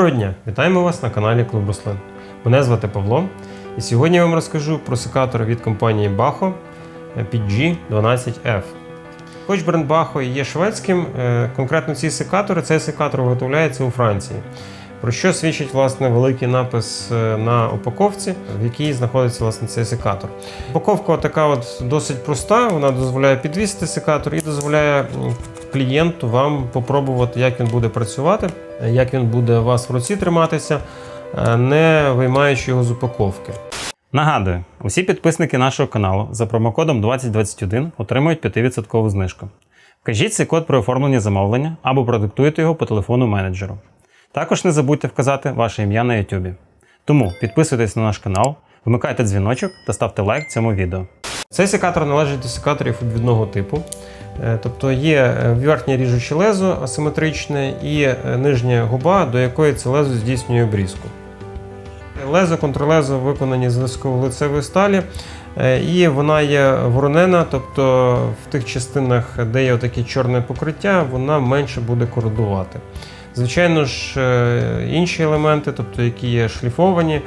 Доброго дня! Вітаємо вас на каналі Клуб Руслин. Мене звати Павло, і сьогодні я вам розкажу про секатор від компанії Baho PG12F. Хоч бренд Baho є шведським, е, конкретно ці секатори, цей секатор виготовляється у Франції. Про що свідчить власне великий напис е, на упаковці, в якій знаходиться власне цей секатор. Упаковка така от досить проста, вона дозволяє підвісити секатор і дозволяє клієнту вам попробувати, як він буде працювати, як він буде у вас в руці триматися, е, не виймаючи його з упаковки. Нагадую, усі підписники нашого каналу за промокодом 2021 отримують 5% знижку. Вкажіть цей код при оформленні замовлення або продиктуйте його по телефону менеджеру. Також не забудьте вказати ваше ім'я на YouTube. Тому підписуйтесь на наш канал, вмикайте дзвіночок та ставте лайк цьому відео. Цей секатор належить до секаторів відвідного типу. Е, Тобто є е, верхнє ріжуче лезо асиметричне і е, нижня губа, до якої це лезо здійснює обрізку. Лезо, контрлезо виконані з лицевої сталі, і вона є воронена, тобто в тих частинах, де є таке чорне покриття, вона менше буде кородувати. Звичайно ж, інші елементи, тобто які є шліфовані,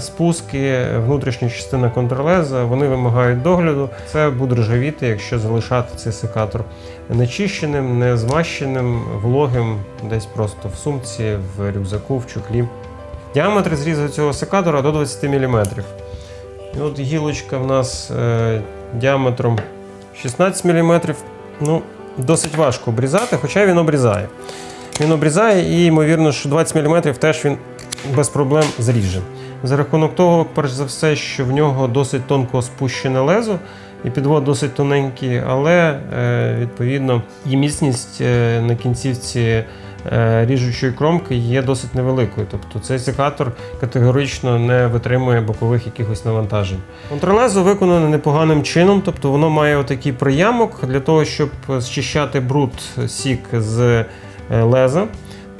спуски, внутрішня частина контрлеза, вони вимагають догляду. Це буде ржавіти, якщо залишати цей секатор нечищеним, не змащеним, вологим, десь просто в сумці, в рюкзаку, в чухлі. Діаметр зрізу цього секатора до 20 мм. І от гілочка в нас е, діаметром 16 мм. Ну, досить важко обрізати, хоча він обрізає. Він обрізає і, ймовірно, що 20 мм теж він без проблем зріже. За рахунок того, перш за все, що в нього досить тонко спущене лезо, і підвод досить тоненький, але е, відповідно і міцність е, на кінцівці е, ріжучої кромки є досить невеликою. Тобто цей секатор категорично не витримує бокових якихось навантажень. Контролезо виконане непоганим чином, тобто воно має отакий приямок для того, щоб зчищати бруд сік з леза.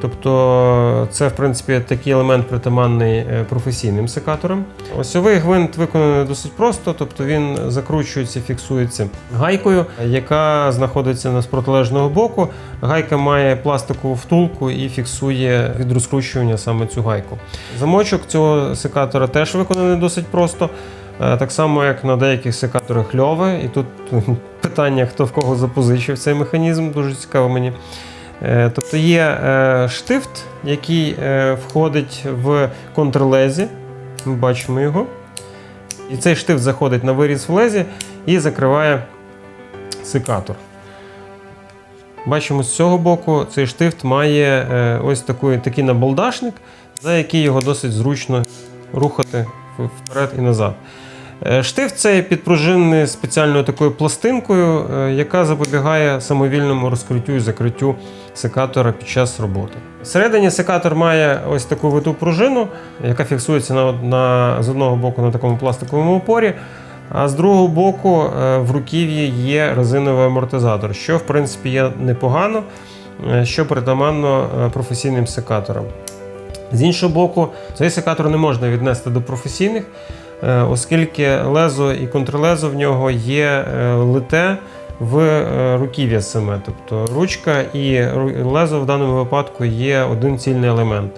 Тобто це, в принципі, такий елемент притаманний е, професійним секаторам. Осьовий гвинт виконаний досить просто, тобто він закручується, фіксується гайкою, яка знаходиться з протилежного боку. Гайка має пластикову втулку і фіксує від розкручування саме цю гайку. Замочок цього секатора теж виконаний досить просто. Е, Так само, як на деяких секаторах льове, і тут питання, хто в кого запозичив цей механізм, дуже цікаво мені. Е, Тобто є е, штифт, який е, входить в контрлезі. Ми бачимо його. І цей штифт заходить на виріз в лезі і закриває секатор. Бачимо з цього боку, цей штифт має ось такий, такий набалдашник, за який його досить зручно рухати вперед і назад. Штифт цей підпружинений спеціальною такою пластинкою, яка запобігає самовільному розкриттю і закриттю секатора під час роботи. Всередині секатор має ось таку виту пружину, яка фіксується на, на, з одного боку на такому пластиковому опорі, а з другого боку е, в руків'ї є резиновий амортизатор, що в принципі є непогано, е, що притаманно е, професійним секаторам. З іншого боку, цей секатор не можна віднести до професійних, оскільки лезо і контрлезо в нього є лите в е, руків'я саме. Тобто ручка і лезо в даному випадку є один цільний елемент.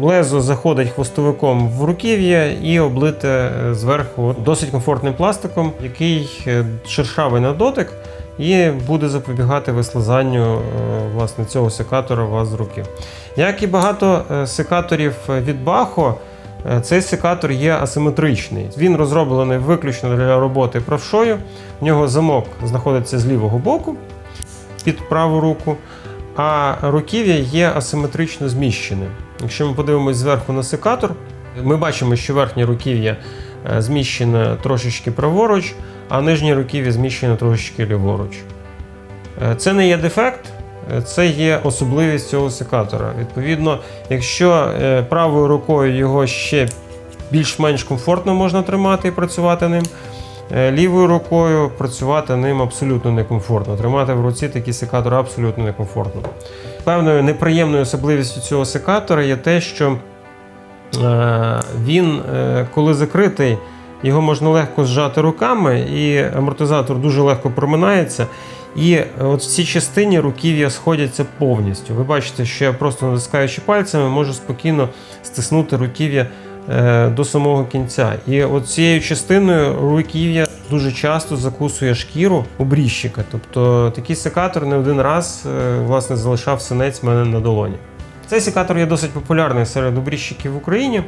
Лезо заходить хвостовиком в руків'я і облите е, зверху досить комфортним пластиком, який е, шершавий на дотик і буде запобігати вислизанню власне, цього секатора у вас з руки. Як і багато секаторів від е, цей секатор є асиметричний. Він розроблений виключно для роботи правшою. В нього замок знаходиться з лівого боку під праву руку, а руків'я є асиметрично зміщеним. Якщо ми подивимось зверху на секатор, ми бачимо, що верхнє руків'я е, зміщене трошечки праворуч, а нижнє руків'я зміщене трошечки ліворуч. Е, Це не є дефект, е, це є особливість цього секатора. Відповідно, якщо е, правою рукою його ще більш-менш комфортно можна тримати і працювати ним, е, лівою рукою працювати ним абсолютно некомфортно. Тримати в руці такий секатор абсолютно некомфортно. Певною неприємною особливістю цього секатора є те, що е, він, коли закритий, його можна легко зжати руками, і амортизатор дуже легко проминається. І от в цій частині руків'я сходяться повністю. Ви бачите, що я просто натискаючи пальцями, можу спокійно стиснути руків'я е, до самого кінця. І от цією частиною руків'я дуже часто закусує шкіру обріжчика. Тобто такий секатор не один раз е, власне залишав синець мене на долоні. Цей секатор є досить популярний серед обрізчиків в Україні.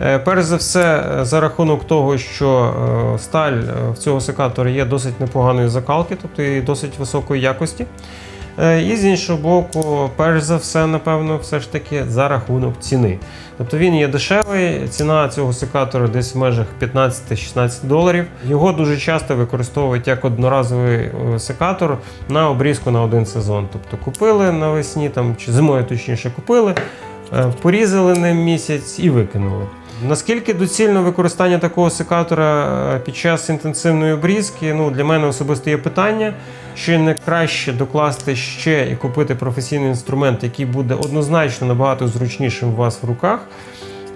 Е, Перш за все, е, за рахунок того, що е, сталь в цього секатора є досить непоганої закалки, тобто і досить високої якості. Е, І з іншого боку, перш за все, напевно, все ж таки за рахунок ціни. Тобто він є дешевий, ціна цього секатора десь в межах 15-16 доларів. Його дуже часто використовують як одноразовий е, секатор на обрізку на один сезон. Тобто купили навесні там, чи зимою точніше купили, е, порізали ним місяць і викинули. Наскільки доцільно використання такого секатора е, під час інтенсивної обрізки? Ну, для мене особисто є питання. Чи не краще докласти ще і купити професійний інструмент, який буде однозначно набагато зручнішим у вас в руках,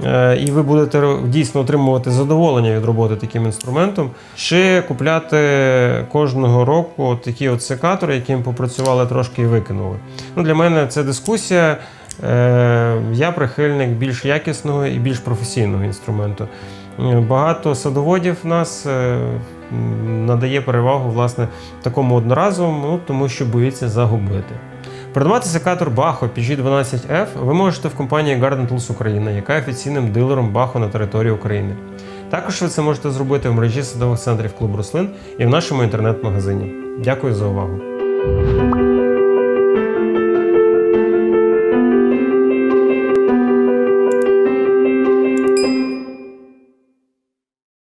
е, і ви будете дійсно отримувати задоволення від роботи таким інструментом, чи купляти кожного року такі от секатори, яким попрацювали трошки і викинули. Ну, для мене це дискусія. Е, Я прихильник більш якісного і більш професійного інструменту. Е, Багато садоводів нас е, надає перевагу власне такому одноразовому, ну, тому що боїться загубити. Придбати секатор Baho PG12F ви можете в компанії Garden Tools Україна, яка є офіційним дилером Baho на території України. Також ви це можете зробити в мережі садових центрів клуб рослин і в нашому інтернет-магазині. Дякую за увагу.